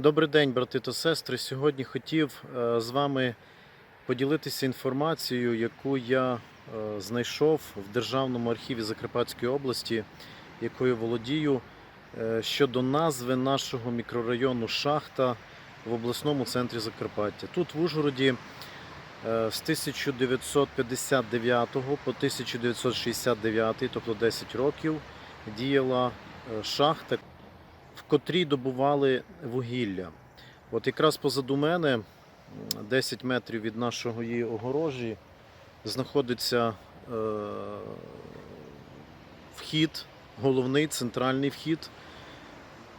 Добрий день, брати та сестри. Сьогодні хотів е, з вами поділитися інформацією, яку я е, знайшов в Державному архіві Закарпатської області, якою володію, е, щодо назви нашого мікрорайону Шахта в обласному центрі Закарпаття. Тут в Ужгороді з 1959 по 1969, тобто 10 років, діяла шахта, в котрій добували вугілля. От якраз позаду мене, 10 метрів від нашої огорожі, знаходиться е, вхід, головний центральний вхід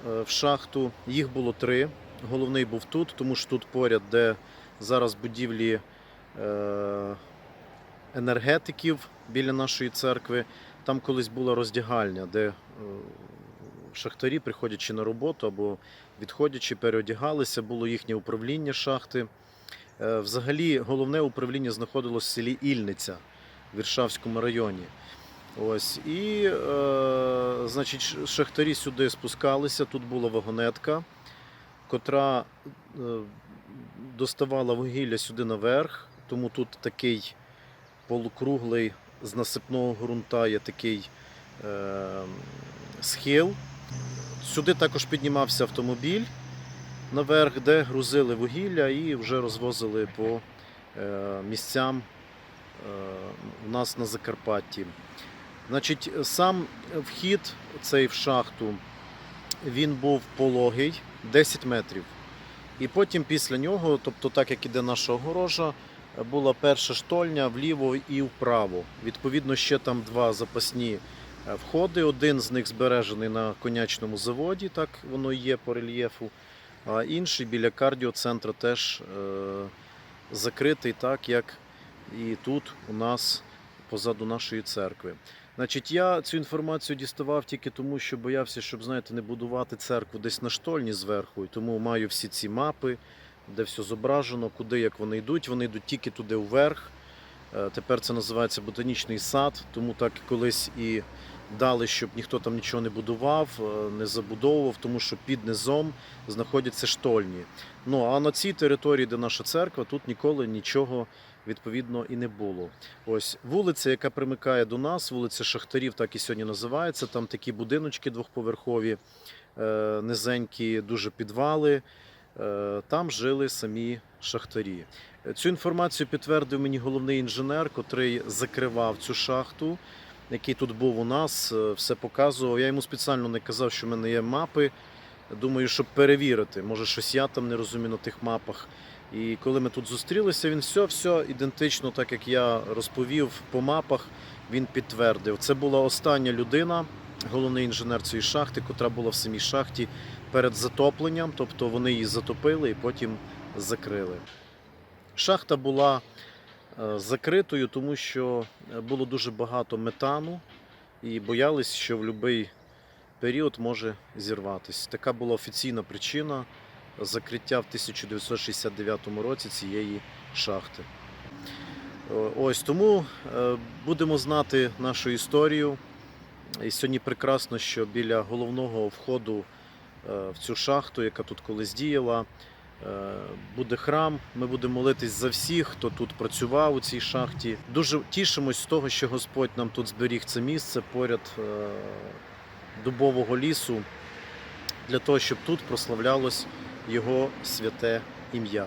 е, в шахту. Їх було три. Головний був тут, тому що тут поряд, де зараз будівлі е, енергетиків біля нашої церкви. Там колись була роздягальня, де е, шахтарі, приходячи на роботу або відходячи, переодягалися, було їхнє управління шахти. Е, Взагалі, головне управління знаходилось в селі Ільниця в Віршавському районі. Ось і е, значить, шахтарі сюди спускалися. Тут була вагонетка, котра е, доставала вугілля сюди наверх. Тому тут такий полукруглий з насипного ґрунта є такий е, схил. Сюди також піднімався автомобіль наверх, де грузили вугілля і вже розвозили по е, місцям е, у нас на Закарпатті. Значить, сам вхід цей в шахту він був пологий 10 метрів. І потім після нього, тобто так як іде наша огорожа, була перша штольня вліво і вправо. Відповідно, ще там два запасні входи. Один з них збережений на конячному заводі, так воно є по рельєфу. А інший біля кардіоцентру теж е, закритий, так як і тут у нас позаду нашої церкви. Значить, я цю інформацію діставав тільки тому, що боявся, щоб знаєте, не будувати церкву десь на штольні зверху. І тому маю всі ці мапи, де все зображено, куди як вони йдуть. Вони йдуть тільки туди вверх. Е, Тепер це називається ботанічний сад, тому так колись і дали, щоб ніхто там нічого не будував, е, не забудовував, тому що під низом знаходяться штольні. Ну а на цій території, де наша церква, тут ніколи нічого відповідно і не було. Ось вулиця, яка примикає до нас, вулиця Шахтарів, так і сьогодні називається. Там такі будиночки двохповерхові, е, низенькі, дуже підвали. Е, Там жили самі шахтарі. Цю інформацію підтвердив мені головний інженер, котрий закривав цю шахту, який тут був у нас, е, все показував. Я йому спеціально не казав, що в мене є мапи. Думаю, щоб перевірити. Може, щось я там не розумію на тих мапах. І коли ми тут зустрілися, він все, все ідентично, так як я розповів по мапах, він підтвердив. Це була остання людина, головний інженер цієї шахти, котра була в самій шахті перед затопленням, тобто вони її затопили і потім закрили. Шахта була е, закритою, тому що е, було дуже багато метану і боялись, що в будь-який період може зірватися. Така була офіційна причина закриття в 1969 році цієї шахти. Ось тому е, будемо знати нашу історію. І сьогодні прекрасно, що біля головного входу е, в цю шахту, яка тут колись діяла, е, буде храм. Ми будемо молитись за всіх, хто тут працював у цій шахті. Дуже тішимось з того, що Господь нам тут зберіг це місце поряд е, дубового лісу, для того, щоб тут прославлялось Його святе ім'я.